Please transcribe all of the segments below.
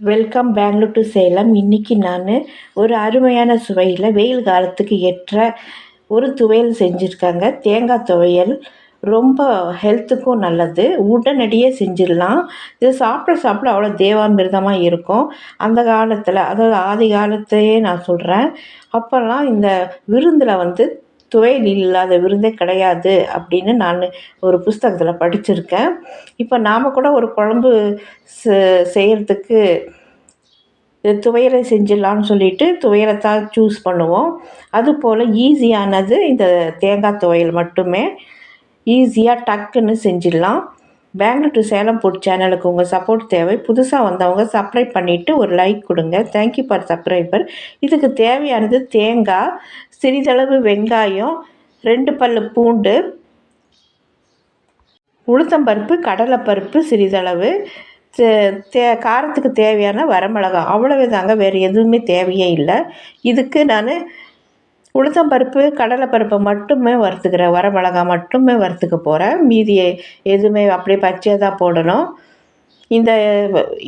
Welcome Bangalore to Salem இன்றைக்கி நான் ஒரு அருமையான சுவையில் வெயில் காலத்துக்கு ஏற்ற ஒரு துவையல் செஞ்சுருக்காங்க. தேங்காய் துவையல் ரொம்ப ஹெல்த்துக்கும் நல்லது. உடனடியாக செஞ்சிடலாம். இது சாப்பிட சாப்பிட அவ்வளோ தேவாமிர்தமாக இருக்கும். அந்த காலத்தில் அதாவது ஆதி காலத்தையே நான் சொல்கிறேன் அப்போல்லாம் இந்த விருந்தில் வந்து துவையல் இல்லாத விருந்தே கிடையாது அப்படின்னு நான் ஒரு புஸ்தகத்தில் படிச்சிருக்கேன். இப்போ நாம் கூட ஒரு குழம்பு செ செய்கிறதுக்கு துவையலை செஞ்சிடலான்னு சொல்லிட்டு துவையலை தான் சூஸ் பண்ணுவோம் அதுபோல் ஈஸியானது இந்த தேங்காய் துவையல் மட்டுமே. ஈஸியாக டக்குன்னு செஞ்சிடலாம். பெங்களூர் டு சேலம் ஃபுட் சேனலுக்கு உங்கள் சப்போர்ட் தேவை. புதுசாக வந்தவங்க சப்ஸ்கிரைப் பண்ணிவிட்டு ஒரு லைக் கொடுங்க. தேங்க்யூ ஃபார் சப்ஸ்கிரைபர் இதுக்கு தேவையானது தேங்காய் சிறிதளவு வெங்காயம் ரெண்டு பல் பூண்டு உளுத்தம்பருப்பு கடலைப்பருப்பு சிறிதளவு தே காரத்துக்கு தேவையான வரமிளகா அவ்வளவு தாங்க வேறு எதுவுமே தேவையே இல்லை. இதுக்கு நான் உளுத்தம்பருப்பு கடலைப்பருப்பை மட்டுமே வறுத்துக்கிறேன் வரமிளகா மட்டுமே வறுத்துக்க போகிறேன் மீதியை எதுவுமே அப்படியே பச்சையாக தான் போடணும். இந்த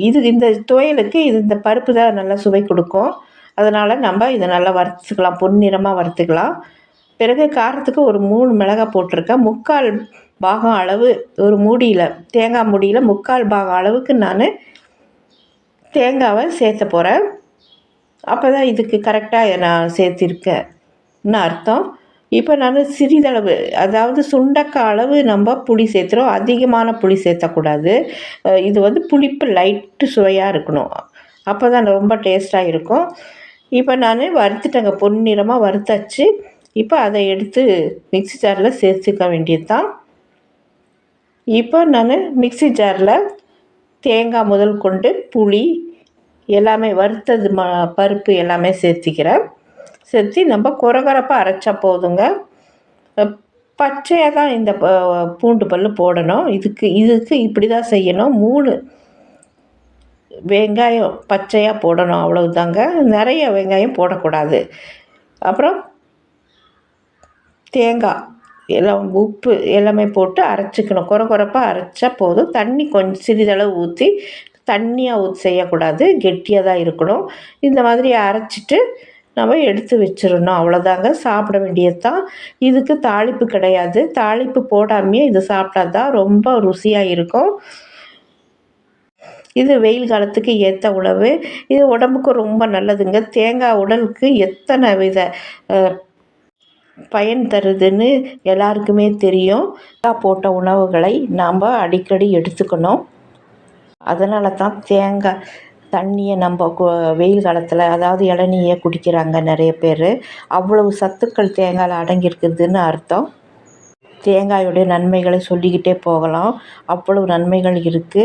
இது இந்த துவையலுக்கு இது இந்த பருப்பு தான் நல்லா சுவை கொடுக்கும். அதனால் நம்ம இதை நல்லா வறுத்துக்கலாம் பொன்னிறமாக வறுத்துக்கலாம். பிறகு காரத்துக்கு ஒரு மூணு மிளகாய் போட்டிருக்கேன். முக்கால் பாகம் அளவு ஒரு மூடியில் தேங்காய் மூடியில் முக்கால் பாகம் அளவுக்கு நான் தேங்காவை சேர்த்த போகிறேன் அப்போ தான் இதுக்கு கரெக்டாக நான் சேர்த்திருக்கேன். அர்த்தம். இப்போ நான் சிறிதளவு அதாவது சுண்டக்காய் அளவு நம்ம புளி சேர்த்துறோம். அதிகமான புளி சேர்த்தக்கூடாது. இது வந்து புளிப்பு லைட்டு சுவையாக இருக்கணும். அப்போ தான் ரொம்ப டேஸ்ட்டாக இருக்கும். இப்போ நான் வறுத்துட்டேங்க பொன்னிறமாக வறுத்தாச்சு. இப்போ அதை எடுத்து மிக்ஸி ஜாரில் சேர்த்துக்க வேண்டியது தான் இப்போ நான் மிக்ஸி ஜாரில் தேங்காய் முதல் கொண்டு புளி எல்லாமே வறுத்தது ம பருப்பு எல்லாமே சேர்த்துக்கிறேன். செஞ்சு நம்ம குறகுறப்பாக அரைச்சா போதுங்க. பச்சையாக தான் இந்த பூண்டு பல் போடணும். இதுக்கு இதுக்கு இப்படி தான் செய்யணும். மூணு வெங்காயம் பச்சையாக போடணும். அவ்வளவுதாங்க. நிறைய வெங்காயம் போடக்கூடாது. அப்புறம் தேங்காய் எல்லாம் உப்பு எல்லாமே போட்டு அரைச்சிக்கணும். குறை குறைப்பாக அரைச்சா போதும். தண்ணி கொஞ்சம் சிறிதளவு ஊற்றி தண்ணியாக ஊற்றி செய்யக்கூடாது. கெட்டியாக தான் இருக்கணும். இந்த மாதிரி அரைச்சிட்டு நம்ம எடுத்து வச்சிடணும். அவ்வளோதாங்க சாப்பிட வேண்டியது தான் இதுக்கு தாளிப்பு கிடையாது. தாளிப்பு போடாமையே இது சாப்பிட்டா தான் ரொம்ப ருசியாக இருக்கும். இது வெயில் காலத்துக்கு ஏற்ற உணவு. இது உடம்புக்கு ரொம்ப நல்லதுங்க. தேங்காய் உடலுக்கு எத்தனை வித பயன் தருதுன்னு எல்லாருக்குமே தெரியும். போட்ட உணவுகளை நாம் அடிக்கடி எடுத்துக்கணும். அதனால தான் தேங்காய் தண்ணியை நம்ம வெயில் காலத்தில் அதாவது இளநியை குடிக்கிறாங்க நிறைய பேர். அவ்வளவு சத்துக்கள் தேங்காயில் அடங்கியிருக்குதுன்னு அர்த்தம். தேங்காயுடைய நன்மைகளை சொல்லிக்கிட்டே போகலாம். அவ்வளவு நன்மைகள் இருக்குது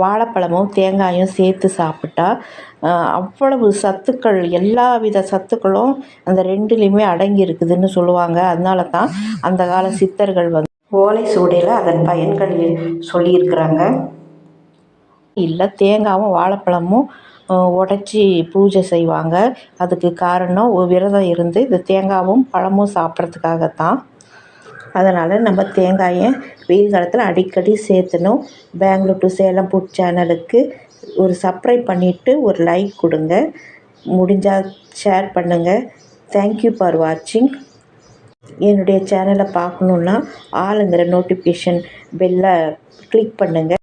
வாழைப்பழமும் தேங்காயும் சேர்த்து சாப்பிட்டா அவ்வளவு சத்துக்கள் எல்லா வித சத்துக்களும் அந்த ரெண்டுலேயுமே அடங்கி இருக்குதுன்னு சொல்லுவாங்க. அதனால தான் அந்த கால சித்தர்கள் வந்து ஓலை சூடையில் அதன் பயன்கள் சொல்லியிருக்கிறாங்க. இல்லை தேங்காயும் வாழைப்பழமும் உடச்சி பூஜை செய்வாங்க. அதுக்கு காரணம் விரதம் இருந்து இந்த தேங்காவும் பழமும் சாப்பிட்றதுக்காகத்தான். அதனால் நம்ம தேங்காயை வெயில் காலத்தில் அடிக்கடி சேர்த்தணும். பெங்களூர் டு சேலம் புட் சேனலுக்கு ஒரு சப்ஸ்கிரைப் பண்ணிவிட்டு ஒரு லைக் கொடுங்க. முடிஞ்சால் ஷேர் பண்ணுங்கள் தேங்க்யூ ஃபார் வாட்சிங் என்னுடைய சேனலை பார்க்கணுன்னா ஆளுங்கிற நோட்டிஃபிகேஷன் பெல்லை கிளிக் பண்ணுங்கள்